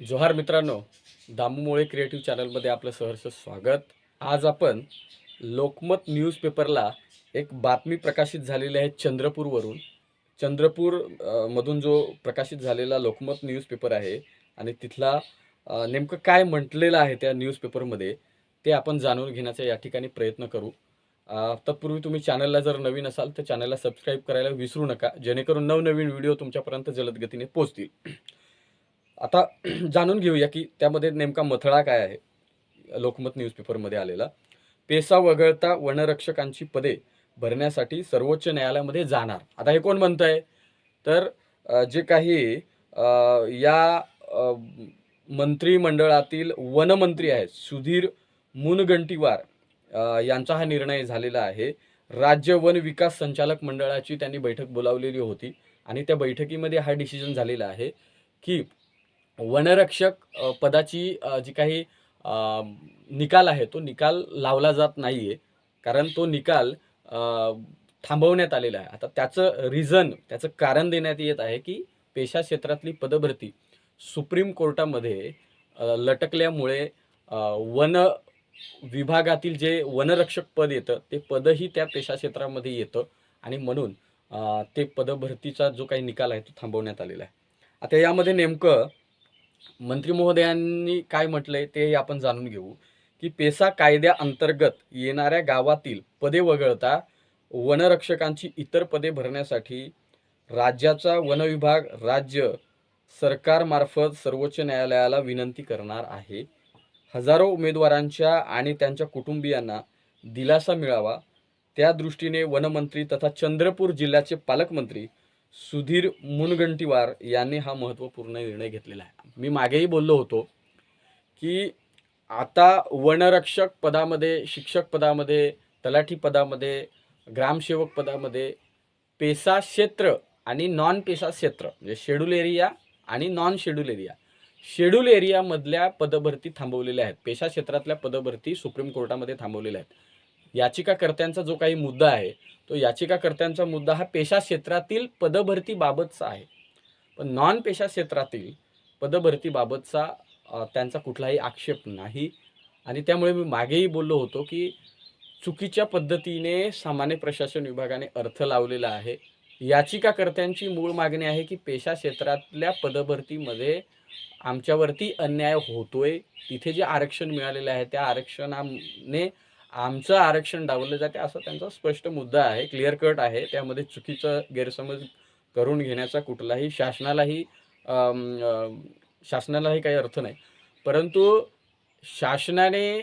जोहार मित्रांनो दामूमुळे क्रिएटिव्ह चॅनलमध्ये आपलं सहर्ष स्वागत. आज आपण लोकमत न्यूजपेपरला एक बातमी प्रकाशित झालेली आहे चंद्रपूरवरून. चंद्रपूर मधून जो प्रकाशित झालेला लोकमत न्यूजपेपर आहे आणि तिथला नेमकं काय म्हटलेलं आहे त्या न्यूजपेपरमध्ये ते आपण जाणून घेण्याचा या ठिकाणी प्रयत्न करू. तत्पूर्वी तुम्ही चॅनलला जर नवीन असाल तर चॅनलला सबस्क्राईब करायला विसरू नका. जेणेकरून नवनवीन व्हिडिओ तुमच्यापर्यंत जलदगतीने पोचतील आता जाणून घेऊया की त्यामध्ये नेमका मथळा काय आहे. लोकमत न्यूजपेपरमध्ये आलेला. पेसा वगळता वनरक्षकांची पदे भरण्यासाठी सर्वोच्च न्यायालयामध्ये जाणार. आता हे कोण म्हणत आहे तर जे काही या मंत्रिमंडळातील वनमंत्री आहेत सुधीर मुनगंटीवार यांचा हा निर्णय झालेला आहे. राज्य वन विकास संचालक मंडळाची त्यांनी बैठक बोलावलेली होती आणि त्या बैठकीमध्ये हा डिसिजन झालेला आहे की वनरक्षक पदाची जी काही निकाल आहे तो निकाल लावला जात नाही आहे कारण तो निकाल थांबवण्यात आलेला आहे. आता त्याचं रिझन त्याचं कारण देण्यात येत आहे की पेशा क्षेत्रातली पदभरती सुप्रीम कोर्टामध्ये लटकल्यामुळे वन विभागातील जे वनरक्षक पद येतं ते पदही त्या पेशा क्षेत्रामध्ये येतं आणि म्हणून ते पदभरतीचा जो काही निकाल आहे तो थांबवण्यात आलेला आहे. आता यामध्ये नेमकं मंत्री महोदयांनी काय म्हटलंय ते आपण जाणून घेऊ. की पेसा कायद्याअंतर्गत येणाऱ्या गावातील पदे वगळता वनरक्षकांची इतर पदे भरण्यासाठी राज्याचा वनविभाग राज्य सरकारमार्फत सर्वोच्च न्यायालयाला विनंती करणार आहे. हजारो उमेदवारांच्या आणि त्यांच्या कुटुंबियांना दिलासा मिळावा. त्या दृष्टीने वनमंत्री तथा चंद्रपूर जिल्ह्याचे पालकमंत्री सुधीर मुनगंटीवार यांनी हा महत्त्वपूर्ण निर्णय घेतलेला आहे. मी मागेही बोललो होतो की आता वनरक्षक पदामध्ये शिक्षक पदामध्ये तलाठी पदामध्ये ग्रामसेवक पदामध्ये पेसा क्षेत्र आणि नॉन पेसा क्षेत्र म्हणजे शेड्यूल एरिया आणि नॉन शेड्यूल एरिया शेड्यूल एरियामधल्या पदभरती थांबवलेल्या आहेत. पेशा क्षेत्रातल्या पदभरती सुप्रीम कोर्टामध्ये थांबवलेल्या आहेत. याचिकाकर्त्यांचा जो काही मुद्दा आहे तो याचिकाकर्त्यांचा मुद्दा हा पेशा क्षेत्रातील पदभरतीबाबतचा आहे. पण नॉन पेशा क्षेत्रातील पदभरतीबाबतचा त्यांचा कुठलाही आक्षेप नाही. आणि त्यामुळे मी मागेही बोललो होतो की चुकीच्या पद्धतीने सामान्य प्रशासन विभागाने अर्थ लावलेला आहे. याचिकाकर्त्यांची मूळ मागणी आहे की पेशा क्षेत्रातल्या पदभरतीमध्ये आमच्यावरती अन्याय होतोय. तिथे जे आरक्षण मिळालेलं आहे त्या आरक्षणाने आमचं आरक्षण डावलं जाते असा त्यांचा स्पष्ट मुद्दा आहे. क्लिअर कट आहे. त्यामध्ये चुकीचं गैरसमज करून घेण्याचा कुठलाही शासनालाही शासनालाही काही अर्थ नाही. परंतु शासनाने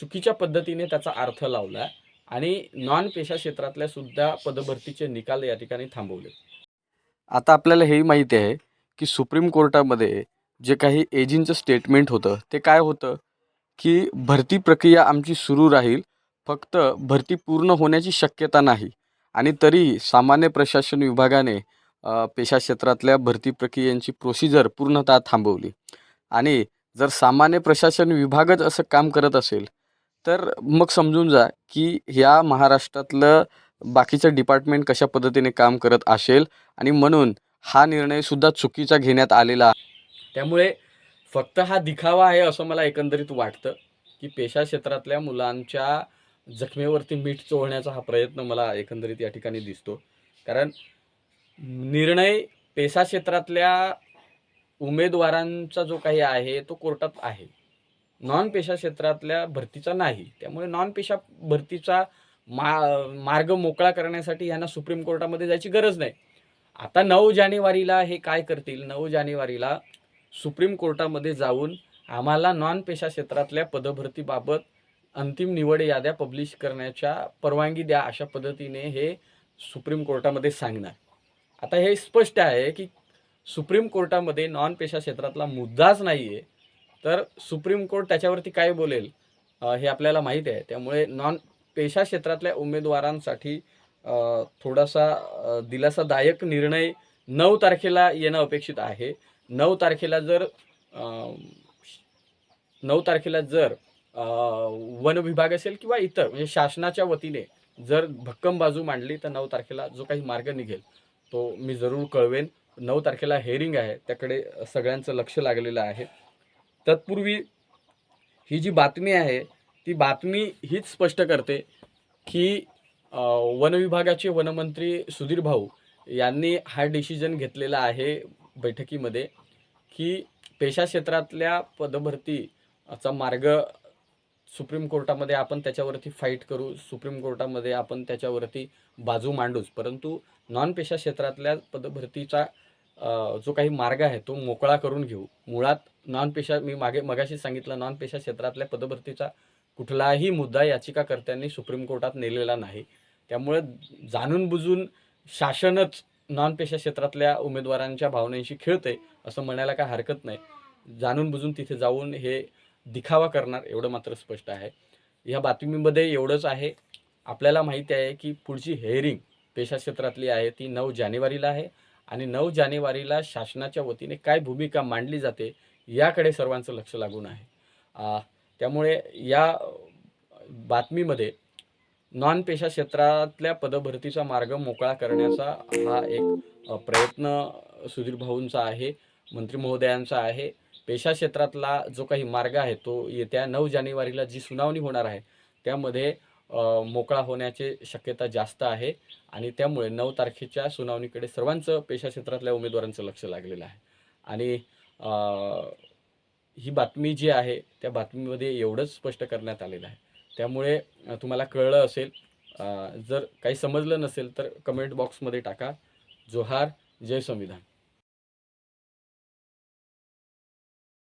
चुकीच्या पद्धतीने त्याचा अर्थ लावला आणि नॉन पेशा क्षेत्रातल्या सुद्धा पदभरतीचे निकाल या ठिकाणी थांबवले. आता आपल्याला हेही माहिती आहे की सुप्रीम कोर्टामध्ये जे काही एजींचं स्टेटमेंट होतं ते काय होतं? की भरती प्रक्रिया आमची सुरू राहील. फक्त भरती पूर्ण होण्याची शक्यता नाही. आणि तरी सामान्य प्रशासन विभागाने पेशा क्षेत्रातल्या भरती प्रक्रियांची प्रोसिजर पूर्णतः थांबवली. आणि जर सामान्य प्रशासन विभागच असं काम करत असेल तर मग समजून जा की ह्या महाराष्ट्रातलं बाकीचं डिपार्टमेंट कशा पद्धतीने काम करत असेल आणि म्हणून हा निर्णयसुद्धा चुकीचा घेण्यात आलेला त्यामुळे फक्त हा दिखावा आहे असं मला एकंदरीत वाटतं की पेशा क्षेत्रातल्या मुलांच्या जखमेवरती मीठ चोळण्याचा हा प्रयत्न मला एकंदरीत या ठिकाणी दिसतो. कारण निर्णय पेशा क्षेत्रातल्या उमेदवारांचा जो काही आहे तो कोर्टात आहे. नॉन पेशा क्षेत्रातल्या भरतीचा नाही. त्यामुळे नॉन पेशा भरतीचा मा मार्ग मोकळा करण्यासाठी यांना सुप्रीम कोर्टामध्ये जायची गरज नाही. आता नऊ जानेवारीला हे काय करतील? नऊ जानेवारीला सुप्रीम कोर्टामध्ये जाऊन आम्हाला नॉन पेशा क्षेत्रातल्या पदभरतीबाबत अंतिम निवड याद्या पब्लिश करण्याच्या परवानगी द्या अशा पद्धतीने हे सुप्रीम कोर्टामध्ये सांगणार. आता हे स्पष्ट आहे की सुप्रीम कोर्टामध्ये नॉन पेशा क्षेत्रातला मुद्दाच नाही आहे तर सुप्रीम कोर्ट त्याच्यावरती काय बोलेल? हे आपल्याला माहीत आहे. त्यामुळे नॉन पेशा क्षेत्रातल्या उमेदवारांसाठी थोडासा दिलासादायक निर्णय नऊ तारखेला येणं अपेक्षित आहे. नऊ तारखेला जर नऊ तारखेला जर वन विभाग असेल किंवा इतर म्हणजे शासनाच्या वतीने जर भक्कम बाजू मांडली तर नऊ तारखेला जो काही मार्ग निघेल तो मी जरूर कळवेन. नऊ तारखेला हेअरिंग आहे त्याकडे सगळ्यांचं लक्ष लागलेलं आहे. तत्पूर्वी ही जी बातमी आहे ती बातमी हीच स्पष्ट करते की वनविभागाचे वनमंत्री सुधीर भाऊ यांनी हा डिसिजन घेतलेला आहे. बैठकीमध्ये की पेशा क्षेत्रातल्या पदभरतीचा मार्ग सुप्रीम कोर्टामध्ये आपण त्याच्यावरती फाईट करू सुप्रीम कोर्टामध्ये आपण त्याच्यावरती बाजू मांडूच. परंतु नॉन पेशा क्षेत्रातल्या पदभरतीचा जो काही मार्ग आहे तो मोकळा करून घेऊ. मुळात नॉन पेशा मी मागे मगाशी सांगितलं नॉन पेशा क्षेत्रातल्या पदभरतीचा कुठलाही मुद्दा याचिकाकर्त्यांनी सुप्रीम कोर्टात नेलेला नाही. त्यामुळे जाणून बुजून शासनच नॉन पेशा क्षेत्रातल्या उमेदवारांच्या भावनांशी खेळते असं म्हणायला काय हरकत नाही. जाणून बुजून तिथे जाऊन हे दिखावा करणार एवढं मात्र स्पष्ट आहे. ह्या बातमीमध्ये एवढंच आहे. आपल्याला माहिती आहे की पुढची हेअरिंग पेशा क्षेत्रातली आहे ती नऊ जानेवारीला आहे आणि नऊ जानेवारीला शासनाच्या वतीने काय भूमिका मांडली जाते याकडे सर्वांचं लक्ष लागून आहे. त्यामुळे या बातमीमध्ये नॉन पेशा क्षेत्रातल्या पदभरतीचा मार्ग मोकळा करण्याचा हा एक प्रयत्न सुधीर भाऊंचा आहे मंत्री महोदयांचा आहे. पेशा क्षेत्रातला जो काही मार्ग आहे तो येत्या नऊ जानेवारीला जी सुनावणी होणार आहे त्यामध्ये मोकळा होण्याची शक्यता जास्त आहे आणि त्यामुळे नऊ तारखेच्या सुनावणीकडे सर्वांचं पेशा क्षेत्रातल्या उमेदवारांचं लक्ष लागलेलं आहे. आणि ही बातमी जी आहे त्या बातमीमध्ये एवढंच स्पष्ट करण्यात आलेलं आहे. त्यामुळे तुम्हाला कळलं असेल जर काही समजलं नसेल तर कमेंट बॉक्समध्ये टाका. जोहार जय संविधान.